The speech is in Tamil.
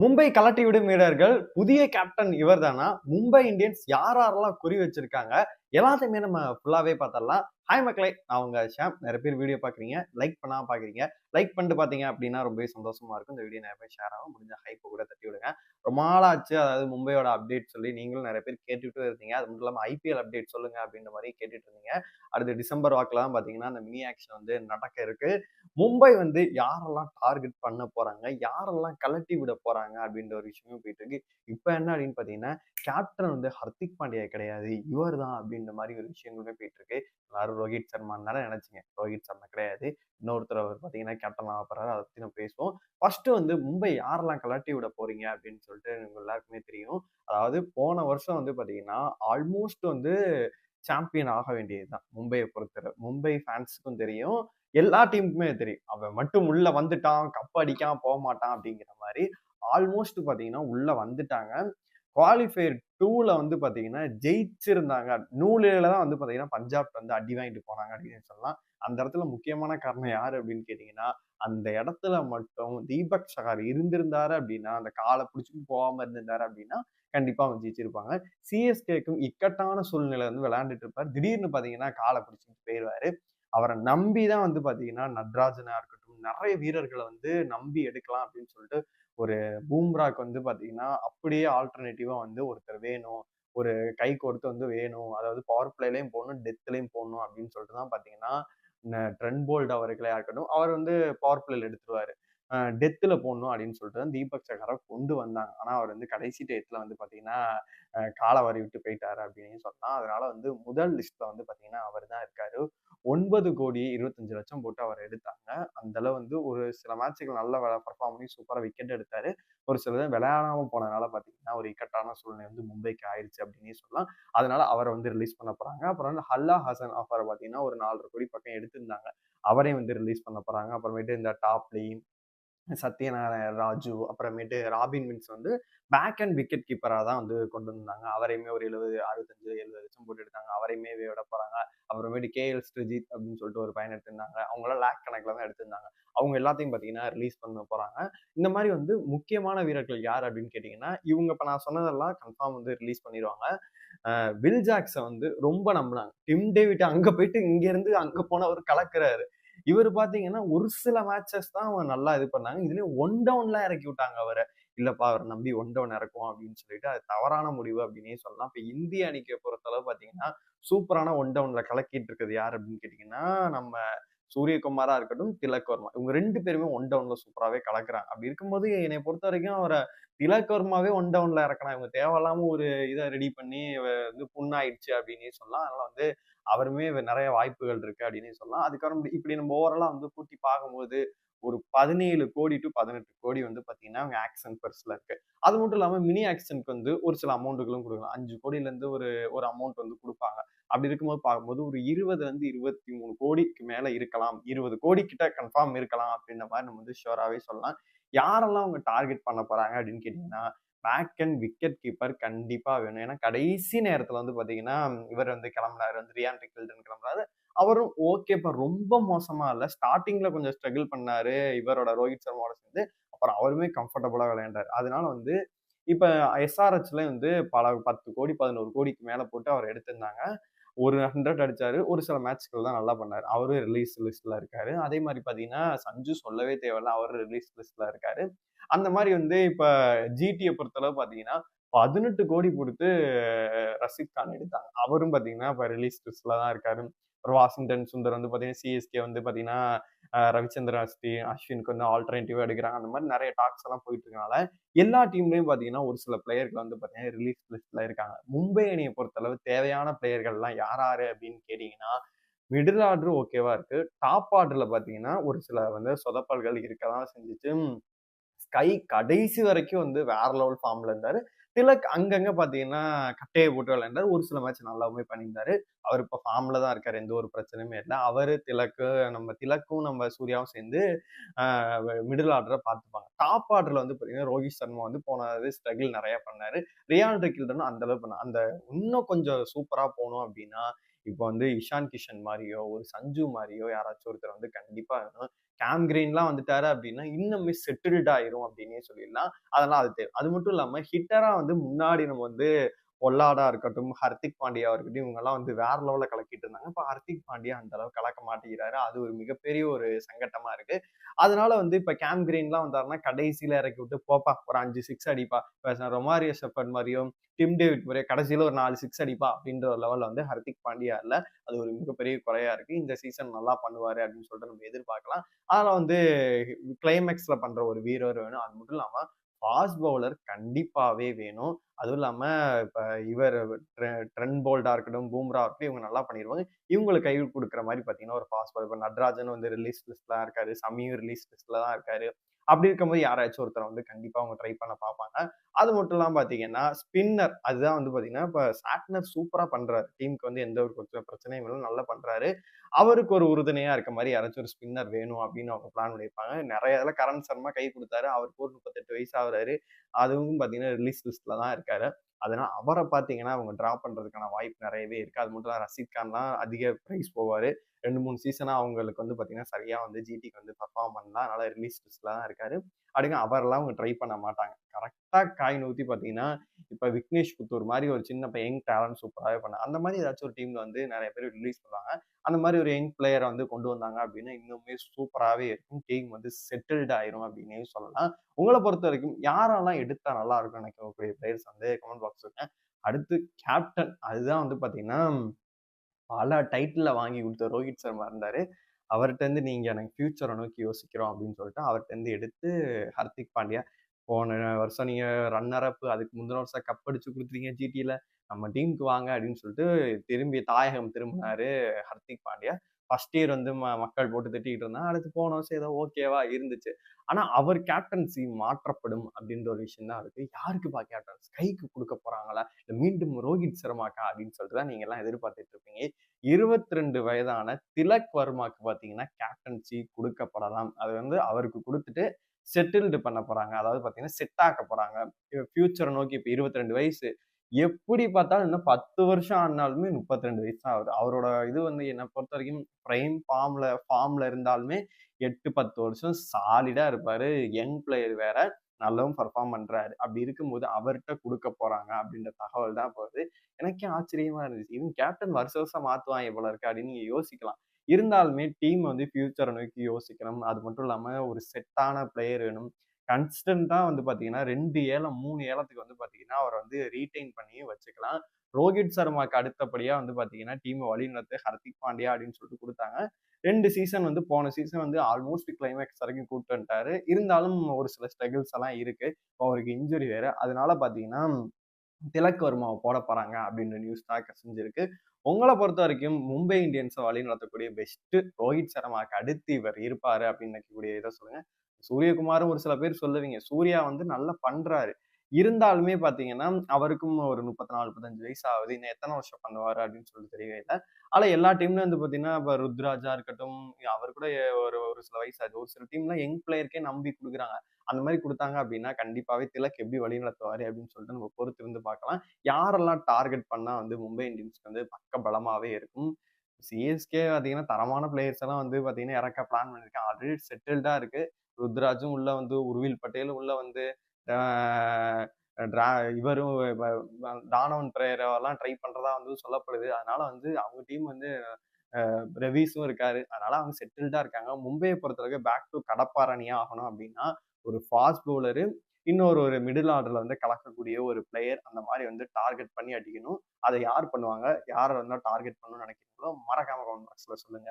மும்பை கலட்டி விடும் வீரர்கள் புதிய கேப்டன் இவர் தானா மும்பை இந்தியன்ஸ் யார் யாரெல்லாம் குறி வச்சிருக்காங்க? எல்லாத்தையுமே நம்ம ஃபுல்லாகவே பார்த்தரலாம் ஹாய் மக்களே நான் உங்கள் ஷாம். நிறைய பேர் வீடியோ பார்க்குறீங்க லைக் பண்ணால் பார்க்குறீங்க லைக் பண்ணிட்டு பார்த்தீங்க அப்படின்னா ரொம்பவே சந்தோஷமாக இருக்கும். இந்த வீடியோ நிறைய பேர் ஷேர் ஆகும். முடிஞ்ச ஹைப்பை கூட தட்டி விடுங்க. ரொம்ப நாளாச்சு. அதாவது மும்பையோட அப்டேட் சொல்லி நீங்களும் நிறைய பேர் கேட்டுகிட்டு இருந்தீங்க. அது மட்டும் இல்லாமல் ஐபிஎல் அப்டேட் சொல்லுங்க அப்படின்ற மாதிரி கேட்டுட்டு இருந்தீங்க. அடுத்து டிசம்பர் வாக்கில் தான் பார்த்தீங்கன்னா அந்த மினி ஆக்ஷன் வந்து நடக்க இருக்கு. மும்பை வந்து யாரெல்லாம் டார்கெட் பண்ண போகிறாங்க யாரெல்லாம் கலட்டி விட போகிறாங்க அப்படின்ற ஒரு விஷயமும் போயிட்டு இருக்கு. இப்போ என்ன அப்படின்னு பார்த்தீங்கன்னா கேப்டன் வந்து ஹர்திக் பாண்டியா கிடையாது. இவர் தான் அப்படின்னு இந்த மாதிரி ஒரு விஷயங்களுமே போயிட்டு இருக்கு எல்லாரும் ரோஹித் சர்மான்னு தானே நினைச்சிங்க. ரோஹித் சர்மா கிடையாது. இன்னொருத்தர் அவர் பார்த்தீங்கன்னா கேப்டன் ஆக போறாரு. அதை பற்றி நம்ம பேசுவோம். ஃபர்ஸ்ட் வந்து மும்பை யாரெல்லாம் கலாட்டி விட போறீங்க அப்படின்னு சொல்லிட்டு உங்க எல்லாருக்குமே தெரியும். அதாவது போன வருஷம் வந்து பார்த்தீங்கன்னா ஆல்மோஸ்ட் வந்து சாம்பியன் ஆக வேண்டியதுதான். மும்பையை பொறுத்தவரை. மும்பை ஃபேன்ஸுக்கும் தெரியும். எல்லா டீமுக்குமே தெரியும். அவன் மட்டும் உள்ள வந்துட்டான். கப் அடிக்காம போக மாட்டான் அப்படிங்கிற மாதிரி. ஆல்மோஸ்ட் பார்த்தீங்கன்னா உள்ள வந்துட்டாங்க. குவாலிஃபயர் டூவில் வந்து பார்த்தீங்கன்னா ஜெயிச்சிருந்தாங்க. நூலில் தான் வந்து பார்த்தீங்கன்னா பஞ்சாப் வந்து அடி வாங்கிட்டு போனாங்க அப்படின்னு சொல்லலாம். அந்த இடத்துல முக்கியமான காரணம் யார் அப்படின்னு கேட்டிங்கன்னா அந்த இடத்துல மட்டும் தீபக் சகார் இருந்திருந்தாரு அப்படின்னா அந்த காலை பிடிச்சிட்டு போகாமல் இருந்திருந்தாரு அப்படின்னா கண்டிப்பாக அவங்க ஜெயிச்சிருப்பாங்க. சிஎஸ்கேக்கும் இக்கட்டான சூழ்நிலை வந்து விளையாண்டுட்டு இருப்பார். திடீர்னு பார்த்தீங்கன்னா காலை பிடிச்சிட்டு போயிடுவாரு அவரை நம்பி தான் வந்து பார்த்தீங்கன்னா நட்ராஜனாக இருக்கட்டும் நிறைய வீரர்களை வந்து நம்பி எடுக்கலாம் அப்படின்னு சொல்லிட்டு ஒரு பூம்ராக்கு வந்து பாத்தீங்கன்னா அப்படியே ஆல்டர்னேட்டிவா வந்து ஒருத்தர் வேணும். ஒரு கை கொடுத்து வந்து வேணும். அதாவது பவர் பிளேலையும் போடணும் டெத்லையும் போடணும் அப்படின்னு சொல்லிட்டு தான் பாத்தீங்கன்னா ட்ரெண்ட் போல்ட் அவர்களே இருக்கட்டும் அவர் வந்து பவர் பிளேல எடுத்துருவாரு. டெத்தில் போடணும் அப்படின்னு சொல்லிட்டு தான் தீபக் சகரை கொண்டு வந்தாங்க. ஆனால் அவர் வந்து கடைசி டேத்தில் வந்து பார்த்தீங்கன்னா காலை வரி விட்டு போயிட்டாரு அப்படின்னு சொன்னால் அதனால வந்து முதல் லிஸ்ட்ல வந்து பார்த்தீங்கன்னா அவர் தான் இருக்காரு. ஒன்பது கோடி இருபத்தஞ்சு லட்சம் போட்டு அவர் எடுத்தாங்க. அந்த அளவு வந்து ஒரு சில மேட்சுகள் நல்ல பர்ஃபார்ம் பண்ணி சூப்பராக விக்கெட் எடுத்தாரு. ஒரு சில விளையாடாமல் போனதுனால பார்த்தீங்கன்னா ஒரு இக்கட்டான சூழ்நிலை வந்து மும்பைக்கு ஆயிடுச்சு அப்படின்னு சொல்லலாம். அதனால அவரை வந்து ரிலீஸ் பண்ண போறாங்க. அப்புறம் வந்து ஹல்லா ஹசன் ஆஃபர் பார்த்தீங்கன்னா ஒரு நாலரை கோடி பக்கம் எடுத்திருந்தாங்க. அவரையும் வந்து ரிலீஸ் பண்ண போறாங்க. அப்புறமேட்டு இந்த டாப்லி சத்யநாராயண ராஜு அப்புறமேட்டு ராபின் மின்ஸ் வந்து பேக் அண்ட் விக்கெட் கீப்பராக தான் வந்து கொண்டு வந்தாங்க. அவரையுமே ஒரு எழுபது அறுபத்தஞ்சு எழுபது லட்சம் போட்டு எடுத்தாங்க அவரையுமே விட போகிறாங்க அப்புறமேட்டு கேஎல் ஸ்ரிஜித் அப்படின்னு சொல்லிட்டு ஒரு பையன் எடுத்திருந்தாங்க. அவங்களாம் லேக் கணக்கில் தான் எடுத்திருந்தாங்க. அவங்க எல்லாத்தையும் பார்த்தீங்கன்னா ரிலீஸ் பண்ண போகிறாங்க இந்த மாதிரி வந்து முக்கியமான வீரர்கள் யார் அப்படின்னு கேட்டிங்கன்னா இவங்க இப்போ நான் சொன்னதெல்லாம் கன்ஃபார்ம் வந்து ரிலீஸ் பண்ணிடுவாங்க. வில் ஜாக்ஸை வந்து ரொம்ப நம்பினாங்க. டிம் டேவிட் அங்கே போயிட்டு இங்கேருந்து அங்கே போன அவர் இவர் பாத்தீங்கன்னா ஒரு சில மேட்சஸ் தான் அவங்க நல்லா இது பண்ணாங்க. இதுலயும் ஒன் டவுன்லாம் இறக்கி விட்டாங்க அவரை. இல்லப்பா அவரை நம்பி ஒன் டவுன் இறக்கும் அப்படின்னு சொல்லிட்டு அது தவறான முடிவு அப்படின்னே சொல்லலாம். இப்ப இந்திய அணிக்கு பொறுத்தளவு பார்த்தீங்கன்னா சூப்பரான ஒன் டவுன்ல கலக்கிட்டு இருக்குது யார் அப்படின்னு கேட்டீங்கன்னா நம்ம சூரியகுமாரா இருக்கட்டும் திலக் வர்மா. இவங்க ரெண்டு பேருமே ஒன் டவுன்ல சூப்பராகவே கலக்குறாங்க. அப்படி இருக்கும்போது என்னை பொறுத்த வரைக்கும் அவரை திலக் வர்மாவே ஒன் டவுன்ல இறக்கணும் இவங்க தேவையில்லாம ஒரு இதை ரெடி பண்ணி வந்து புண்ணாயிடுச்சு அப்படின்னு சொல்லலாம். அதனால வந்து அவருமே நிறைய வாய்ப்புகள் இருக்கு அப்படின்னு சொல்லலாம். அதுக்கப்புறம் இப்படி நம்ம ஓவரலாக வந்து கூட்டி பார்க்கும்போது ஒரு பதினேழு கோடி டு பதினெட்டு கோடி வந்து பார்த்தீங்கன்னா அவங்க ஆக்சன் பர்ஸில் இருக்கு. அது மட்டும் இல்லாமல் மினி ஆக்சன்க்கு வந்து ஒரு சில அமௌண்ட்டுகளும் கொடுக்கலாம். அஞ்சு கோடியிலேருந்து ஒரு ஒரு அமௌண்ட் வந்து கொடுப்பாங்க. அப்படி இருக்கும்போது பார்க்கும்போது ஒரு இருபதுலேருந்து இருபத்தி மூணு கோடிக்கு மேலே இருக்கலாம். இருபது கோடி கிட்ட கன்ஃபார்ம் இருக்கலாம் அப்படின்ற மாதிரி நம்ம வந்து ஷோராகவே சொல்லலாம். யாரெல்லாம் அவங்க டார்கெட் பண்ண போகிறாங்க அப்படின்னு கேட்டிங்கன்னா பேக் அண்ட் விக்கெட் கீப்பர் கண்டிப்பாக வேணும். ஏன்னா கடைசி நேரத்தில் வந்து பார்த்தீங்கன்னா இவர் வந்து கிளம்புறாரு வந்து ரியான் டிகில்டன் கிளம்புறாரு அவரும் ஓகே இப்போ ரொம்ப மோசமாக இல்லை. ஸ்டார்டிங்கில் கொஞ்சம் ஸ்ட்ரகிள் பண்ணார். இவரோட ரோஹித் சர்மாவோட சேர்ந்து அப்புறம் அவருமே கம்ஃபர்டபுளாக விளையாண்டார். அதனால வந்து இப்போ எஸ்ஆர்ஹெச்ல வந்து பல பத்து கோடி பதினோரு கோடிக்கு மேலே போட்டு அவர் எடுத்திருந்தாங்க. ஒரு ஹண்ட்ரட் அடிச்சாரு. ஒரு சில மேட்ச்கள் தான் நல்லா பண்ணார். அவரும் ரிலீஸ் லிஸ்ட்ல இருக்காரு. அதே மாதிரி பாத்தீங்கன்னா சஞ்சு சொல்லவே தேவையில்ல. அவர் ரிலீஸ் லிஸ்ட்ல இருக்காரு. அந்த மாதிரி வந்து இப்போ ஜிடியை பொறுத்தளவு பாத்தீங்கன்னா பதினெட்டு கோடி கொடுத்து ரஷீத் கான் எடுத்தாங்க. அவரும் பாத்தீங்கன்னா இப்ப ரிலீஸ் லிஸ்ட்ல தான் இருக்காரு. ஒரு வாஷிங்டன் சுந்தர் வந்து பார்த்தீங்கன்னா சிஎஸ்கே வந்து பார்த்தீங்கன்னா ரவிச்சந்திர அஸ்தி அஸ்வினுக்கு வந்து ஆல்டர்னேட்டிவ் எடுக்கிறாங்க. அந்த மாதிரி நிறைய டாக்ஸ் எல்லாம் போயிட்டு இருக்கனால எல்லா டீம்லையும் பார்த்தீங்கன்னா ஒரு சில பிளேயர்கள் வந்து பார்த்தீங்கன்னா ரிலீஸ் லிஸ்ட்ல இருக்காங்க. மும்பை அணியை பொறுத்தளவு தேவையான பிளேயர்கள்லாம் யார் யாரு அப்படின்னு கேட்டீங்கன்னா மிடில் ஆர்டர் ஓகேவா இருக்கு. டாப் ஆர்டர்ல பாத்தீங்கன்னா ஒரு சில வந்து சொதப்பல்கள் இருக்கதான் செஞ்சுச்சு. ஸ்கை கடைசி வரைக்கும் வந்து வேற லெவல் ஃபார்ம்ல இருந்தாரு. திலக் அங்கங்க பாத்தீங்கன்னா கட்டையை போட்டு விளையாண்டார். ஒரு சில மேட்ச் நல்லாவுமே பண்ணியிருந்தாரு. அவர் இப்போ ஃபார்ம்ல தான் இருக்காரு. எந்த ஒரு பிரச்சனையுமே இல்லை. அவரு திலக்கு நம்ம திலக்கும் நம்ம சூர்யாவும் சேர்ந்து மிடில் ஆர்டரை பார்த்துப்பாங்க. டாப் ஆர்டர்ல வந்து பாத்தீங்கன்னா ரோஹித் சர்மா வந்து போனது ஸ்ட்ரகிள் நிறைய பண்ணாரு. ரியான் ரெக்கில்டனும் அந்த அளவுக்கு பண்ண அந்த இன்னும் கொஞ்சம் சூப்பரா போனோம் அப்படின்னா இப்போ வந்து இஷான் கிஷன் மாதிரியோ ஒரு சஞ்சு மாதிரியோ யாராச்சும் ஒருத்தர் வந்து கண்டிப்பாக வேணும். கேம் கிரீன்லாம் வந்துட்டாரு அப்படின்னா இன்னுமே செட்டில்ட் ஆயிரும் அப்படின்னே சொல்லிடலாம். அதெல்லாம் அது தேவை. அது மட்டும் இல்லாமல் ஹிட்டரா வந்து முன்னாடி நம்ம வந்து பொல்லாடா இருக்கட்டும் ஹர்திக் பாண்டியா இருக்கட்டும் இவங்கெல்லாம் வந்து வேற லெவலில் கலக்கிட்டு இருந்தாங்க. இப்போ ஹர்திக் பாண்டியா அந்த அளவு கலக்க மாட்டேங்கிறாரு. அது ஒரு மிகப்பெரிய ஒரு சங்கட்டமா இருக்கு. அதனால வந்து இப்ப கேம் கிரீன்லாம் வந்தாருன்னா கடைசியில இறக்கி விட்டு போப்பா ஒரு அஞ்சு சிக்ஸ் அடிப்பா. ரொமாரியோ செப்பன் மாதிரியும் டிம் டேவிட் மாதிரியும் கடைசியில ஒரு நாலு சிக்ஸ் அடிப்பா. அப்படின்ற ஒரு லெவல்ல வந்து ஹர்திக் பாண்டியா இல்ல. அது ஒரு மிகப்பெரிய குறையா இருக்கு. இந்த சீசன் நல்லா பண்ணுவாரு அப்படின்னு சொல்லிட்டு நம்ம எதிர்பார்க்கலாம். அதனால வந்து கிளைமேக்ஸ்ல பண்ற ஒரு வீரர் வேணும். அது மட்டும் இல்லாம ஃபாஸ்ட் பவுலர் கண்டிப்பாகவே வேணும். அதுவும் இல்லாமல் இப்போ இவர் ட்ரெண்ட் போல்டாக இருக்கட்டும் பூம்ரா இருக்கட்டும் இவங்க நல்லா பண்ணிடுவாங்க இவங்களுக்கு கை கொடுக்குற மாதிரி பார்த்தீங்கன்னா ஒரு ஃபாஸ்ட் பவுலர் இப்போ நட்ராஜன் வந்து ரிலீஸ் லிஸ்ட்லாம் இருக்காரு. சமீர் ரிலீஸ் லிஸ்ட்டில் தான் இருக்காரு. அப்படி இருக்கும்போது யாராச்சும் ஒருத்தர் வந்து கண்டிப்பாக அவங்க ட்ரை பண்ண பார்ப்பாங்க. அது மட்டும் இல்லாம பார்த்தீங்கன்னா ஸ்பின்னர் அதுதான் வந்து பார்த்தீங்கன்னா இப்போ சாட்னர் சூப்பராக பண்ணுறாரு டீமுக்கு வந்து எந்த ஒரு பிரச்சனையும் இல்லை. நல்லா பண்ணுறாரு அவருக்கு ஒரு உறுதுணையாக இருக்க மாதிரி யாராச்சும் ஒரு ஸ்பின்னர் வேணும் அப்படின்னு அவங்க பிளான் பண்ணியிருப்பாங்க. நிறைய இதில் கரண் சர்மா கை கொடுத்தாரு. அவருக்கு ஒரு முப்பத்தெட்டு வயசு ஆகுறாரு. அதுவும் பார்த்தீங்கன்னா ரிலீஸ் லிஸ்ட்டில் தான் இருக்காரு. அதனால் அவரை பார்த்தீங்கன்னா அவங்க ட்ரா பண்ணுறதுக்கான வாய்ப்பு நிறையவே இருக்குது அது மட்டும் இல்லாமல் ரஷீத் கான்லாம் அதிக ப்ரைஸ் போவார். ரெண்டு மூணு சீசனாக அவங்களுக்கு வந்து பார்த்திங்கன்னா சரியாக வந்து ஜிடிக்கு வந்து பர்ஃபார்ம் பண்ணலாம் அதனால் ரிலீஸ் லிஸ்ட்டில் தான் இருக்காரு. அப்படிங்க அவரெல்லாம் அவங்க ட்ரை பண்ண மாட்டாங்க. கரெக்டாக காய் நூத்தி பார்த்தீங்கன்னா இப்போ விக்னேஷ் புத்தூர் மாதிரி ஒரு சின்ன இப்போ யங் டேலண்ட் சூப்பராகவே பண்ண அந்த மாதிரி ஏதாச்சும் ஒரு டீமில் வந்து நிறைய பேர் ரிலீஸ் பண்ணுவாங்க. அந்த மாதிரி ஒரு யங் பிளேயரை வந்து கொண்டு வந்தாங்க அப்படின்னா இன்னுமே சூப்பராகவே இருக்கும். டீம் வந்து செட்டில்டு ஆயிரும் அப்படின்னே சொல்லலாம். உங்களை பொறுத்த வரைக்கும் யாரெல்லாம் எடுத்தால் நல்லா இருக்கும் நினைக்கக்கூடிய பிளேயர்ஸ் வந்து கமெண்ட் பாக்ஸ் இருக்கேன் அடுத்து கேப்டன் அதுதான் வந்து பார்த்தீங்கன்னா பல டைட்டில் வாங்கி கொடுத்த ரோஹித் சர்மா இருந்தார். அவர்கிட்ட இருந்து நீங்க எனக்கு ஃபியூச்சரை நோக்கி யோசிக்கிறோம் அப்படின்னு சொல்லிட்டு அவர்கிட்ட இருந்து எடுத்து ஹர்திக் பாண்டியா போன வருஷம் நீங்கள் ரன்னர் அப் அதுக்கு முந்தின வருஷம் கப் அடிச்சு கொடுத்துருக்கீங்க ஜிடியில் நம்ம டீமுக்கு வாங்க அப்படின்னு சொல்லிட்டு திரும்பி தாயகம் திரும்பினாரு ஹர்திக் பாண்டியா. ஃபர்ஸ்ட் இயர் வந்து ம- மக்கள் போட்டு திட்டிகிட்டு இருந்தா அடுத்து போன வருஷம் ஏதோ ஓகேவா இருந்துச்சு. ஆனா அவர் கேப்டன்சி மாற்றப்படும் அப்படின்ற ஒரு விஷயம் தான் இருக்கு. யாருக்குப்பா கேப்டன்ஸ் கைக்கு கொடுக்க போறாங்களா? இல்ல மீண்டும் ரோஹித் சர்மாக்கா அப்படின்னு சொல்லிட்டு தான் நீங்க எல்லாம் எதிர்பார்த்துட்டு இருப்பீங்க. இருபத்தி ரெண்டு வயதான திலக் வர்மாக்கு பாத்தீங்கன்னா கேப்டன்சி கொடுக்கப்படலாம். அது வந்து அவருக்கு கொடுத்துட்டு செட்டில்டு பண்ண போறாங்க. அதாவது பாத்தீங்கன்னா செட் ஆக்க போறாங்க. ஃபியூச்சரை நோக்கி இப்போ இருபத்தி ரெண்டு வயசு எப்படி பார்த்தாலும் இன்னும் பத்து வருஷம் ஆனாலுமே முப்பத்தி ரெண்டு வயசு தான் ஆகுது. அவரோட இது வந்து என்னை பொறுத்த வரைக்கும் பிரைம் ஃபார்ம்ல ஃபார்ம்ல இருந்தாலுமே எட்டு பத்து வருஷம் சாலிடா இருப்பாரு. யங் பிளேயர் வேற நல்லாவும் பர்ஃபார்ம் பண்றாரு. அப்படி இருக்கும்போது அவர்கிட்ட கொடுக்க போறாங்க அப்படின்ற தகவல் தான் போகுது எனக்கே ஆச்சரியமா இருந்துச்சு. இவன் கேப்டன் வருஷ வருஷம் மாத்துவான் எவ்வளவு இருக்கு அப்படின்னு நீங்க யோசிக்கலாம். இருந்தாலுமே டீம் வந்து ஃபியூச்சரை நோக்கி யோசிக்கணும். அது மட்டும் இல்லாம ஒரு செட்டான பிளேயர் வேணும். கன்ஸ்டன்ட்டாக வந்து பார்த்தீங்கன்னா ரெண்டு ஏலம் மூணு ஏலத்துக்கு வந்து பார்த்தீங்கன்னா அவரை வந்து ரீடைன் பண்ணி வச்சுக்கலாம். ரோஹித் சர்மாக்கு அடுத்தபடியாக வந்து பார்த்தீங்கன்னா டீமை வழிநடத்த ஹர்திக் பாண்டியா அப்படின்னு சொல்லிட்டு கொடுத்தாங்க. ரெண்டு சீசன் வந்து போன சீசன் வந்து ஆல்மோஸ்ட் கிளைமேக்ஸ் வரைக்கும் கூப்பிட்டு வந்துட்டாரு. இருந்தாலும் ஒரு சில ஸ்ட்ரகிள்ஸ் எல்லாம் இருக்கு. இப்போ அவருக்கு இன்ஜுரி வேற. அதனால பார்த்தீங்கன்னா திலக் வர்மாவை போட போறாங்க அப்படின்ற நியூஸ் தான் கசிஞ்சிருக்கு. உங்களை பொறுத்த வரைக்கும் மும்பை இந்தியன்ஸை வழி நடத்தக்கூடிய பெஸ்ட் ரோஹித் சர்மாக்கு அடுத்து இவர் இருப்பாரு அப்படின்னு நினைக்கக்கூடிய இதை சொல்லுங்க. சூரியகுமாரும் ஒரு சில பேர் சொல்லுவீங்க. சூர்யா வந்து நல்லா பண்றாரு. இருந்தாலுமே பாத்தீங்கன்னா அவருக்கும் ஒரு முப்பத்தி நாலு முப்பத்தஞ்சு வயசு ஆகுது இன்னும் எத்தனை வருஷம் பண்ணுவாரு அப்படின்னு சொல்லிட்டு தெரியவே இல்லை. ஆனா எல்லா டீம்லயும் வந்து பாத்தீங்கன்னா இப்ப ருத்ராஜா இருக்கட்டும் அவர் கூட ஒரு ஒரு சில வயசு ஆகுது. ஒரு சில டீம்ல யங் பிளேயருக்கே நம்பி கொடுக்குறாங்க. அந்த மாதிரி கொடுத்தாங்க அப்படின்னா கண்டிப்பாவே திலக் எப்படி வழி நடத்துவாரு அப்படின்னு சொல்லிட்டு நம்ம பொறுத்து இருந்து பார்க்கலாம் யாரெல்லாம் டார்கெட் பண்ணா வந்து மும்பை இந்தியன்ஸ்க்கு வந்து பக்க பலமாவே இருக்கும். சிஎஸ்கே பார்த்தீங்கன்னா தரமான பிளேயர்ஸ் எல்லாம் வந்து பார்த்தீங்கன்னா இறக்க பிளான் பண்ணியிருக்கேன் ஆல்ரெடி செட்டில்டா இருக்கு. ருத்ராஜும் உள்ள வந்து உருவில் பட்டேலும் உள்ள வந்து இவரும் தானவன் பிரேயரெல்லாம் ட்ரை பண்றதா வந்து சொல்லப்படுது. அதனால வந்து அவங்க டீம் வந்து ரவீஸும் இருக்காரு. அதனால அவங்க செட்டில்டா இருக்காங்க. மும்பையை பொறுத்தளவுக்கு பேக் டு கடப்பாரணியா ஆகணும் அப்படின்னா ஒரு ஃபாஸ்ட் பவுலரு இன்னொரு ஒரு மிடில் ஆர்டர்ல வந்து கலக்கக்கூடிய ஒரு பிளேயர் அந்த மாதிரி வந்து டார்கெட் பண்ணி அடிக்கணும். அதை யார் பண்ணுவாங்க? யார் வந்தால் டார்கெட் பண்ணணும்னு நினைக்கிறீங்களோ மறக்காம கமெண்ட் பாக்ஸ்ல சொல்லுங்க.